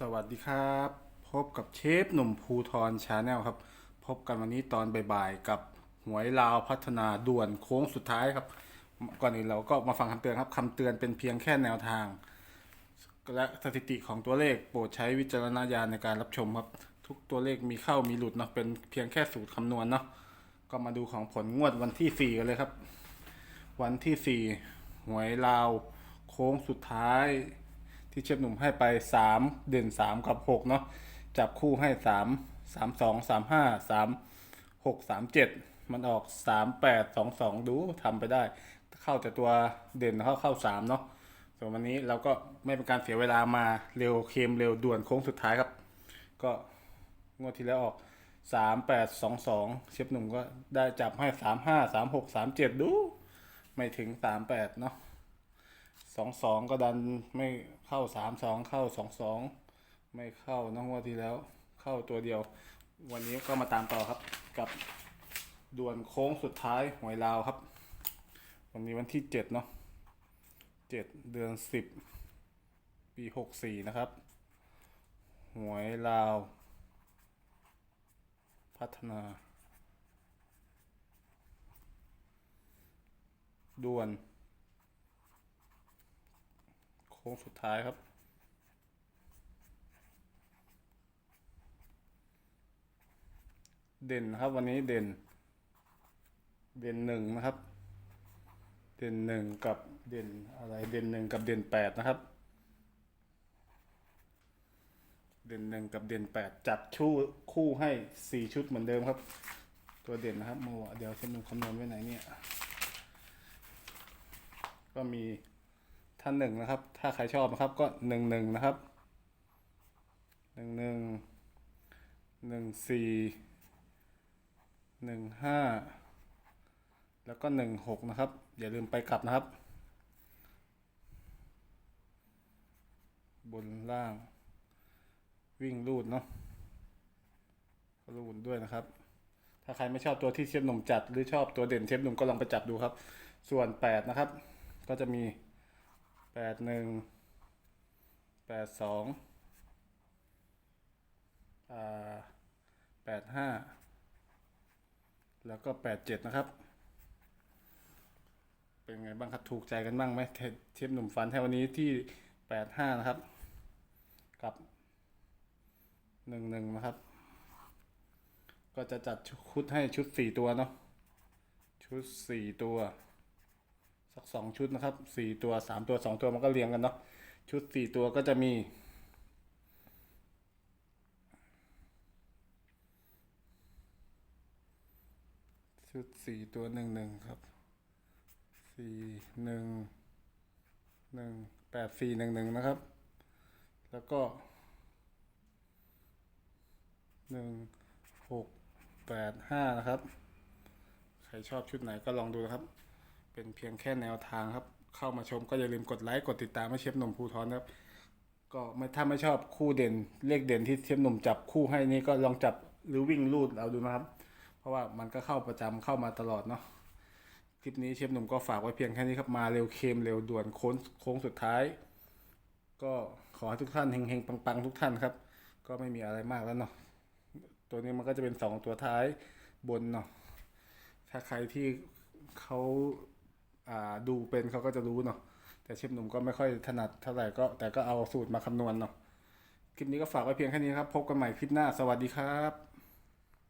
สวัสดีครับ พบกับเชฟหนุ่มภูทรชาแนลครับ พบกันวันนี้ตอนบ่ายๆกับหวยลาวพัฒนาด่วนโค้งสุดท้ายครับ ก่อนอื่นเราก็มาฟังคำเตือนครับคำเตือนเป็นเพียงแค่แนวทาง และสถิติของตัวเลขโปรดใช้วิจารณญาณในการรับชมครับ ทุกตัวเลขมีเข้ามีหลุดเนาะเป็นเพียงแค่สูตรคำนวณเนาะก็มาดูของผลงวดวันที่ 4 กันเลยครับ วันที่ 4 หวยลาวโค้งสุดท้าย ที่เชฟหนุ่มให้ไป 3 เด่น 3 กับ 6 เนาะจับคู่ให้ 3 3 2 3 5 3 6 3 7 มันออก 3 8 2 2 ดูทำไปได้ เข้าแต่ตัวเด่นเข้าเข้า 3 เนาะส่วนวันนี้เราก็ไม่เป็นการเสียเวลามาเร็วเค็มเร็วด่วนโค้งสุดท้ายครับ ก็งวดที่แล้วออก3 8 2 2เชฟหนุ่มก็ได้จับให้3 5 3 6 3 7ดู ไม่ถึง3 8เนาะ สองสองก็ดันไม่เข้าสามสองเข้าสองสองไม่เข้าน้องงวดที่แล้วเข้าตัวเดียว วันนี้ก็มาตามต่อครับกับด่วนโค้งสุดท้ายหวยลาวครับ วันนี้วันที่เจ็ดเนาะเจ็ดเดือนสิบปีหกสี่นะครับ หวยลาว พัฒนาด่วน ค้งสุดท้ายครับ เด่นครับวันนี้เด่น เด่นหนึ่งนะครับ เด่นหนึ่งกับเด่นอะไรเด่นหนึ่งกับเด่นแปดนะครับ เด่นหนึ่งกับเด่นแปดจับชู่คู่ให้สี่ชุดเหมือนเดิมครับ ตัวเด่นนะครับโมเดี๋ยวเช่นหนึ่งคำนวณไว้ไหนเนี่ย ก็มี ท่านหนึ่งนะครับ ถ้าใครชอบนะครับก็หนึ่งหนึ่งนะครับหนึ่งหนึ่งหนึ่งสี่หนึ่งห้าแล้วก็หนึ่งหกนะครับ อย่าลืมไปกลับนะครับ บนล่าง วิ่งรูดเนาะรูดด้วยนะครับ ถ้าใครไม่ชอบตัวที่เชฟหนุ่มจัด หรือชอบตัวเด่นเชฟหนุ่มก็ลองไปจับดูครับ ส่วนแปดนะครับ ก็จะมี แปดหนึ่งแปดสองอ่าแปดห้าแล้วก็แปดเจ็ดนะครับ เป็นไงบ้างครับถูกใจกันบ้างไหมเทเทปหนุ่มฟันแท้วันนี้ที่แปดห้านะครับ กับหนึ่งหนึ่งนะครับ ก็จะจัดชุดให้ชุดสี่ตัวเนาะชุดสี่ตัว สักสองชุดนะครับสี่ตัวสามตัวสองตัวมันก็เรียงกันเนาะชุดสี่ตัวก็จะมีชุดสี่ตัวหนึ่งหนึ่งครับสี่หนึ่งหนึ่งแปดสี่หนึ่งหนึ่งนะครับ แล้วก็หนึ่งหกแปดห้านะครับ ใครชอบชุดไหนก็ลองดูนะครับ เป็นเพียงแค่แนวทางครับ เข้ามาชมก็อย่าลืมกดไลค์กดติดตามให้เชฟหนุ่มภูทรนะครับ ก็ไม่ถ้าไม่ชอบคู่เด่นเลขเด่นที่เชฟหนุ่มจับคู่ให้นี่ก็ลองจับหรือวิ่งลูดเอาดูนะครับ เพราะว่ามันก็เข้าประจำเข้ามาตลอดเนาะคลิปนี้เชฟหนุ่มก็ฝากไว้เพียงแค่นี้ครับมาเร็วเค็มเร็วด่วนโค้งโค้งสุดท้าย ก็ขอให้ทุกท่านเฮงๆปังๆ ทุกท่านครับ ก็ไม่มีอะไรมากแล้วเนาะตัวนี้มันก็จะเป็นสองตัวท้ายบนเนาะถ้าใครที่เขา ดูเป็นเขาก็จะรู้เนาะแต่เชฟหนุ่มก็ไม่ค่อยถนัดเท่าไหร่ก็แต่ก็เอาสูตรมาคำนวณเนาะคลิปนี้ก็ฝากไว้เพียงแค่นี้ครับ พบกันใหม่คลิปหน้าสวัสดีครับ